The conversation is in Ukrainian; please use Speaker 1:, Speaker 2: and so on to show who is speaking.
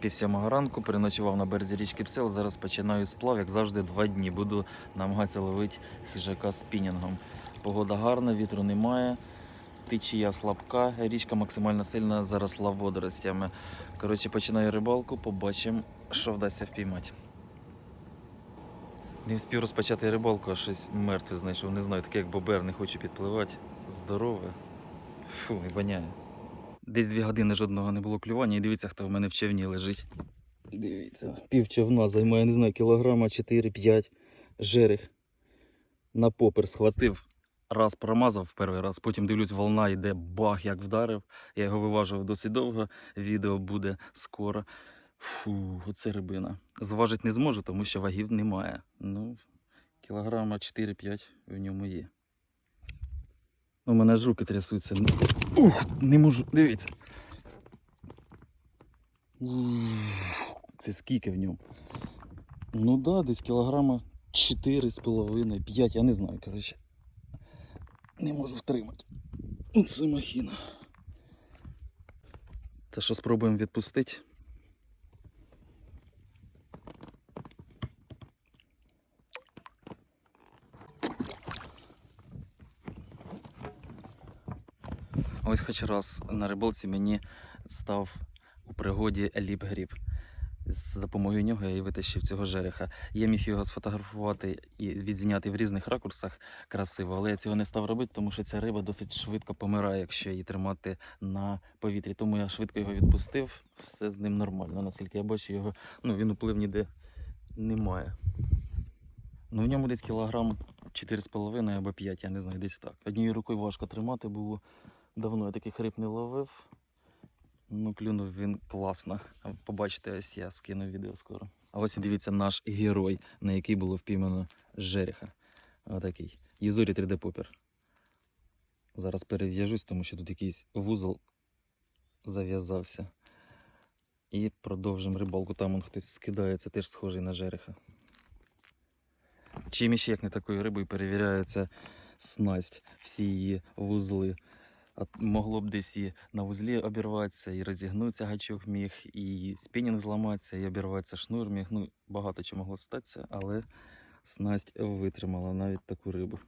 Speaker 1: Пів сьомого ранку переночував на березі річки Псел. Зараз починаю сплав, як завжди, два дні. Буду намагатися ловити хижака спінінгом. Погода гарна, вітру немає. Течія слабка, річка максимально сильно заросла водоростями. Коротше, починаю рибалку, побачимо, що вдасться впіймати. Не встиг розпочати рибалку, а щось мертве знайшов. Не знаю, таке як бобер, не хочу підпливати. Здорове. Фу, і воняє. Десь дві години жодного не було клювання, і дивіться, хто в мене в човні лежить. Дивіться, пів човна займає, не знаю, кілограма 4-5 жерех. На попер схватив, раз промазав в перший раз, потім дивлюсь, волна йде, бах, як вдарив. Я його виважував досить довго, відео буде скоро. Фу, оце рибина. Зважити не зможу, тому що вагів немає. Ну, кілограма 4-5 в ньому є. У мене ж руки трясуться. Ух, не можу. Дивіться. Це скільки в ньому? Ну да, десь кілограма 4,5, 5, я не знаю, коротше. Не можу втримати. Це махіна. Та що спробуємо відпустити? Ось хоч раз на рибалці мені став у пригоді ліп-гріб. З допомогою нього я і витащив цього жереха. Я міг його сфотографувати і відзняти в різних ракурсах красиво, але я цього не став робити, тому що ця риба досить швидко помирає, якщо її тримати на повітрі. Тому я швидко його відпустив, все з ним нормально. Наскільки я бачу, його ну, він уплив ніде немає. Ну, в ньому десь кілограм 4,5 або 5, я не знаю, десь так. Однією рукою важко тримати було. Давно я таких риб не ловив. Ну, клюнув він класно. Побачите, ось я скину відео скоро. А ось і дивіться наш герой, на який було впіймано жереха. Отакий. Єзурі 3D попер. Зараз перев'яжусь, тому що тут якийсь вузол зав'язався. І продовжимо рибалку. Там он хтось скидається, теж схожий на жереха. Чим іще, як не такою рибою, перевіряється снасть, всі її вузли. Могло б десь і на вузлі обірватися, і розігнутися гачок міг, і спінінг зламатися, і обірватися шнур міг. Ну, багато чого могло статися, але снасть витримала навіть таку рибу.